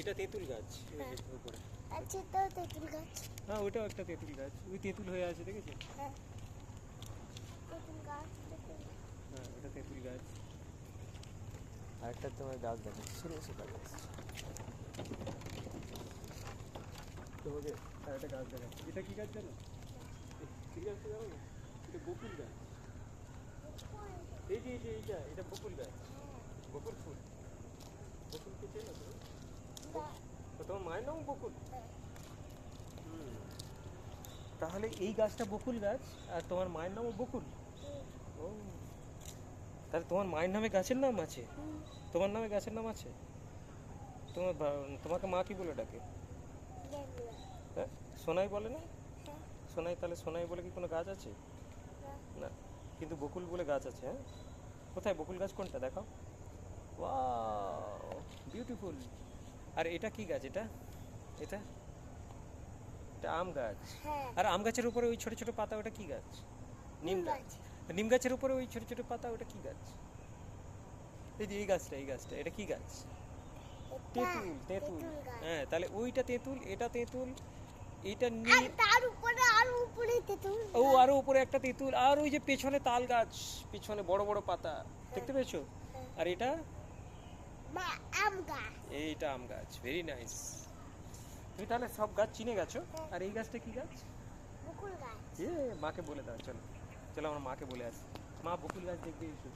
এটা তেঁতুল গাছ। হ্যাঁ। উপরে। তো তেঁতুল গাছ। হ্যাঁ ওইটাও একটা তেঁতুল গাছ। ওই তেঁতুল হয়ে আছে দেখেছ? হ্যাঁ। তেঁতুল গাছ। হ্যাঁ ওটা তেঁতুল গাছ। আরেকটা তোমার গাছ দেখো। ছোটো ছোটো গাছ। তোমাকে আর একটা গাছ দেখাচ্ছি। এটা কি গাছ জানো? কি গাছ জানো? এটা বকুল গাছ। এই যে এই যে এইটা এটা বকুল গাছ। বকুল ফুল। না, তো তোমার মায়ের নাম বকুল। তাহলে এই গাছটা বকুল গাছ আর তোমার মায়ের নামও বকুল? ও। তাহলে তোমার মায়ের নামে গাছের নাম আছে? তোমার নামে গাছের নাম আছে? তোমার তোমাকে মা কি বলে ডাকে? সোনাই বলে না? সোনাই তাহলে সোনাই বলে কি কোনো গাছ আছে? না, না কিন্তু বকুল বলে গাছ আছে হ্যাঁ? কোথায়? বকুল গাছ কোনটা? দেখাও। ওয়াও বিউটিফুল আর এটা কি গাছ এটা? এটা? এটা আম গাছ। হ্যাঁ। আর আম গাছের উপরে ওই ছোট ছোট পাতা ওটা কি গাছ? নিম গাছ। নিম গাছের উপরে ওই ছোট ছোট পাতা ওটা কি গাছ? এই যে এই গাছটা এই গাছটা এটা কি গাছ? তেঁতুল তেঁতুল হ্যাঁ তাহলে ওইটা তেঁতুল এটা তেঁতুল এটা আর নিয়ে তার উপরে আর উপরে তেঁতুল ও আরও উপরে একটা তেঁতুল। আর ওই যে পেছনে তাল গাছ পিছনে বড় বড় পাতা। দেখতে পেয়েছ? হ্যাঁ। আর এটা? এইটা আম গাছ ভেরি নাইস তুমি তাহলে সব গাছ চিনে গেছো? আর এই গাছটা কি গাছ? বকুল গাছ। এ মাকে বলে দাও চলো। চলো আমার মাকে বলে আসি। মা বকুল গাছ দেখবে এসো।